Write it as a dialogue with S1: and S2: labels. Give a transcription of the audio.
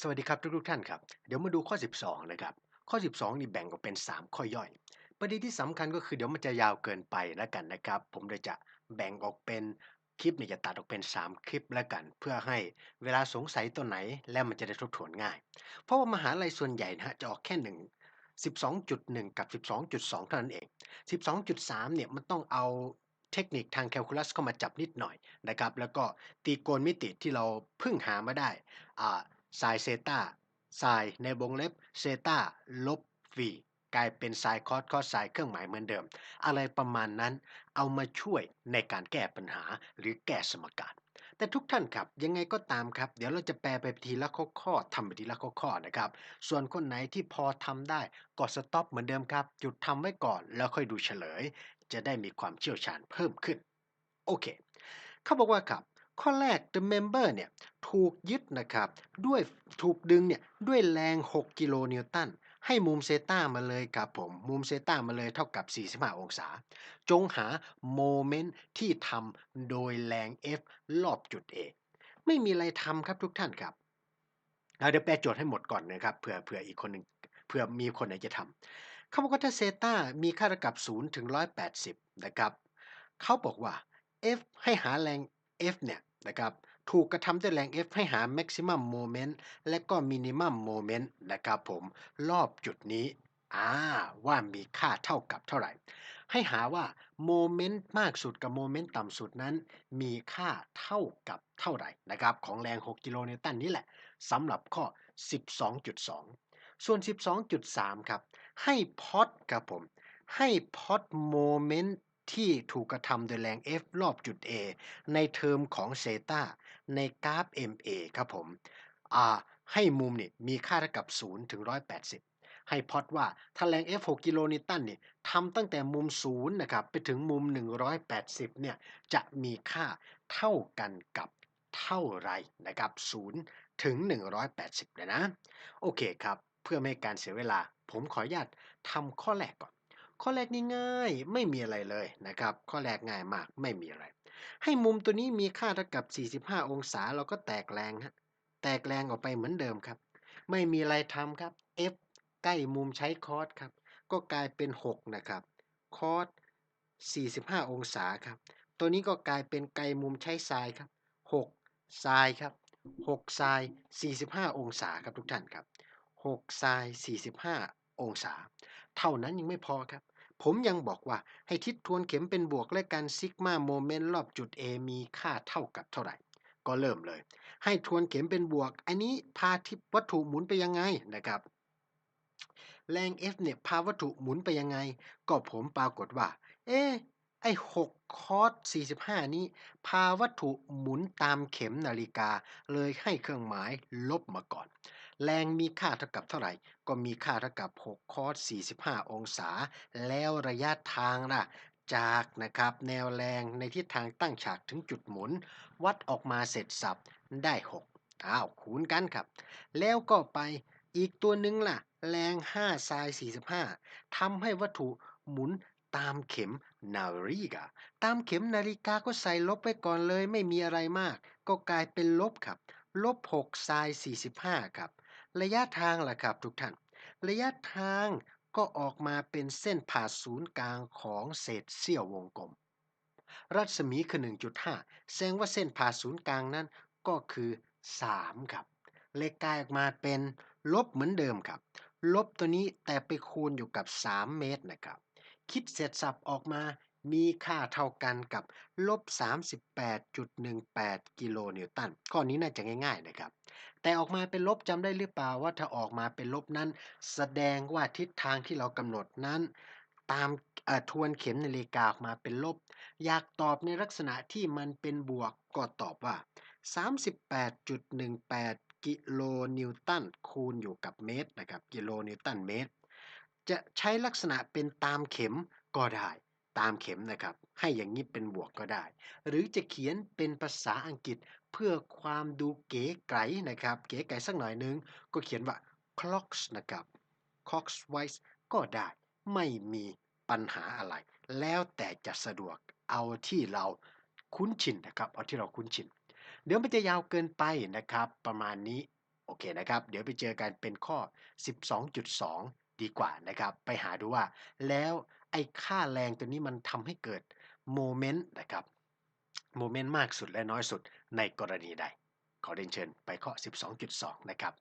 S1: สวัสดีครับทุกๆท่านครับ เดี๋ยวมาดูข้อ 12 นะครับ ข้อ 12 นี่แบ่งออกเป็น 3 ข้อย่อย ประเด็นที่สำคัญก็คือเดี๋ยวมันจะยาวเกินไปแล้วกันนะครับ ผมเลยจะแบ่งออกเป็นคลิปเนี่ยจะตัดออกเป็น 3 คลิปแล้วกัน เพื่อให้เวลาสงสัยตัวไหนแล้วมันจะได้ทบทวนง่าย เพราะว่ามหาลัยส่วนใหญ่นะฮะจะออกแค่หนึ่ง12.1 กับ 12.2 เท่านั้นเอง 12.3 เนี่ยมันต้องเอาเทคนิคทางแคลคูลัสเข้ามาจับนิดหน่อยนะครับ แล้วก็ตีโกณมิติที่เราเพิ่งหามาได้อ่า ไซน์เซตาไซน์ในวงเล็บเซตาลบ v กลายเป็นไซน์คอสคอสไซน์เครื่องหมายเหมือนเดิม อะไรประมาณนั้นเอามาช่วยในการแก้ปัญหาหรือแก้สมการแต่ทุกท่านครับยังไงก็ตามครับ เดี๋ยวเราจะแปลไปทีละข้อข้อทำไปทีละข้อข้อนะครับ ส่วนคนไหนที่พอทำได้กดสต็อปเหมือนเดิมครับ หยุดทำไว้ก่อนแล้วค่อยดูเฉลย จะได้มีความเชี่ยวชาญเพิ่มขึ้น โอเค เขาบอกว่าครับ ข้อแรก the member เนี่ยถูกยึดนะครับด้วยถูกดึงเนี่ยด้วยแรง 6 กิโลนิวตันให้มุมเซตามาเลยครับผม มุมเซตามาเลยเท่ากับ 45 องศา จงหาโมเมนต์ที่ทำโดยแรง F รอบจุด A ไม่มีอะไรทำครับทุกท่านครับเดี๋ยวแปลโจทย์ให้หมดก่อนนะครับเผื่อเผื่ออีกคนหนึ่งเผื่อมีคนไหนจะทำเขาบอกว่าถ้าเซตามีค่าเท่ากับ0ถึง 180 นะครับเขาบอกว่า F ให้หาแรง F เนี่ยนะครับถูกกระทำด้วยแรง F ให้หา maximum moment และก็ minimum moment นะครับผมรอบจุดนี้อ่าว่ามีค่าเท่ากับเท่าไหร่ ให้หาว่าโมเมนต์มากสุดกับโมเมนต์ต่ำสุดนั้น มีค่าเท่ากับเท่าไหร่นะครับของแรง 6 กิโลนิวตันนี่แหละสำหรับข้อ 12.2 ส่วน 12.3 ครับ ให้พอดครับผม ให้พอดโมเมนต์ ที่ถูกกระทำโดยแรง F รอบจุด A ในเทอมของเซตาในกราฟ MA ครับผมอ่าให้มุมเนี่ยมีค่าเท่ากับ 0 ถึง 180 ให้พอดว่าถ้าแรง F 6กิโลนิวตันเนี่ยทำตั้งแต่มุม 0 นะครับ ไปถึงมุม 180 เนี่ย จะมีค่าเท่ากันกับเท่าไรนะครับ 0 ถึง 180 เลยนะ โอเคครับ เพื่อไม่ให้การเสียเวลา ผมขออนุญาตทำข้อแรกก่อน ข้อแรกนี่ง่ายไม่มีอะไรเลยนะครับ ข้อแรกง่ายมากไม่มีอะไร ให้มุมตัวนี้มีค่าเท่ากับ 45 องศาเราก็แตกแรงฮะแตกแรงออกไปเหมือนเดิมครับ ไม่มีอะไรทำครับ F ใกล้มุมใช้คอสครับ ก็กลายเป็น 6 นะครับคอส45 องศาครับ ตัวนี้ก็กลายเป็นไกลมุมใช้ไซน์ครับ6ไซน์ครับ6ไซน์45 องศาครับทุกท่านครับ6ไซน์45 องศา เท่านั้นยังไม่พอครับ ผมยังบอกว่าให้ทิศทวนเข็มเป็นบวกและการซิกมาโมเมนต์รอบจุด A มีค่าเท่ากับเท่าไหร่ ก็เริ่มเลย ให้ทวนเข็มเป็นบวก อันนี้พาทิศวัตถุหมุนไปยังไงนะครับ แรง F เนี่ยพาวัตถุหมุนไปยังไง ก็ผมปรากฏว่า เอ๊ไอ้6คอส45 นี้ พาวัตถุหมุนตามเข็มนาฬิกา เลยให้เครื่องหมายลบมาก่อน แรงมีค่าเท่ากับเท่าไหร่ ก็มีค่าเท่ากับ 6 คอส45 องศา แล้วระยะทางล่ะจากนะครับแนวแรงในทิศทางตั้งฉากถึงจุดหมุน วัดออกมาเสร็จสับได้ 6 อ้าว คูณกันครับ แล้วก็ไปอีกตัวหนึ่งล่ะ แรง5ไซน์45ทำให้วัตถุหมุนตามเข็มนาฬิกา ตามเข็มนาฬิกาก็ใส่ลบไปก่อนเลยไม่มีอะไรมาก ก็กลายเป็นลบครับ ลบ6ไซน์45 ครับ ระยะทางล่ะครับทุกท่าน ระยะทางก็ออกมาเป็นเส้นผ่าศูนย์กลางของเศษเสี้ยววงกลม รัศมีคือ 1.5 แสดงว่าเส้นผ่าศูนย์กลางนั้นก็คือ 3 ครับ เลขกลายออกมาเป็นลบเหมือนเดิมครับ ลบตัวนี้แต่ไปคูณอยู่กับ 3 เมตรนะครับ คิดเสร็จสับออกมา มีค่าเท่ากันกับลบ 38.18 กิโลนิวตัน ข้อนี้น่าจะง่ายๆนะครับ แต่ออกมาเป็นลบจำได้หรือเปล่าว่าถ้าออกมาเป็นลบนั้น แสดงว่าทิศทางที่เรากำหนดนั้น ตามทวนเข็มนาฬิกาออกมาเป็นลบ อยากตอบในลักษณะที่มันเป็นบวกก็ตอบว่า 38.18 กิโลนิวตันคูณอยู่กับเมตรนะครับ กิโลนิวตันเมตร จะใช้ลักษณะเป็นตามเข็มก็ได้ ตามเข็มนะครับ ให้อย่างนี้เป็นบวกก็ได้ หรือจะเขียนเป็นภาษาอังกฤษเพื่อความดูเก๋ไก๋นะครับ เก๋ไก๋สักหน่อยนึง ก็เขียนว่า clocks นะครับ clockwise ก็ได้ไม่มีปัญหาอะไร แล้วแต่จะสะดวกเอาที่เราคุ้นชินนะครับ เอาที่เราคุ้นชิน เดี๋ยวมันจะยาวเกินไปนะครับ ประมาณนี้ โอเคนะครับ เดี๋ยวไปเจอกันเป็นข้อ 12.2 ดีกว่านะครับ ไปหาดูว่าแล้ว ไอ้ค่าแรงตัวนี้มันทำให้เกิดโมเมนต์นะครับโมเมนต์มากสุดและน้อยสุดในกรณีใด ขอเรียนเชิญไปข้อ 12.2 นะครับ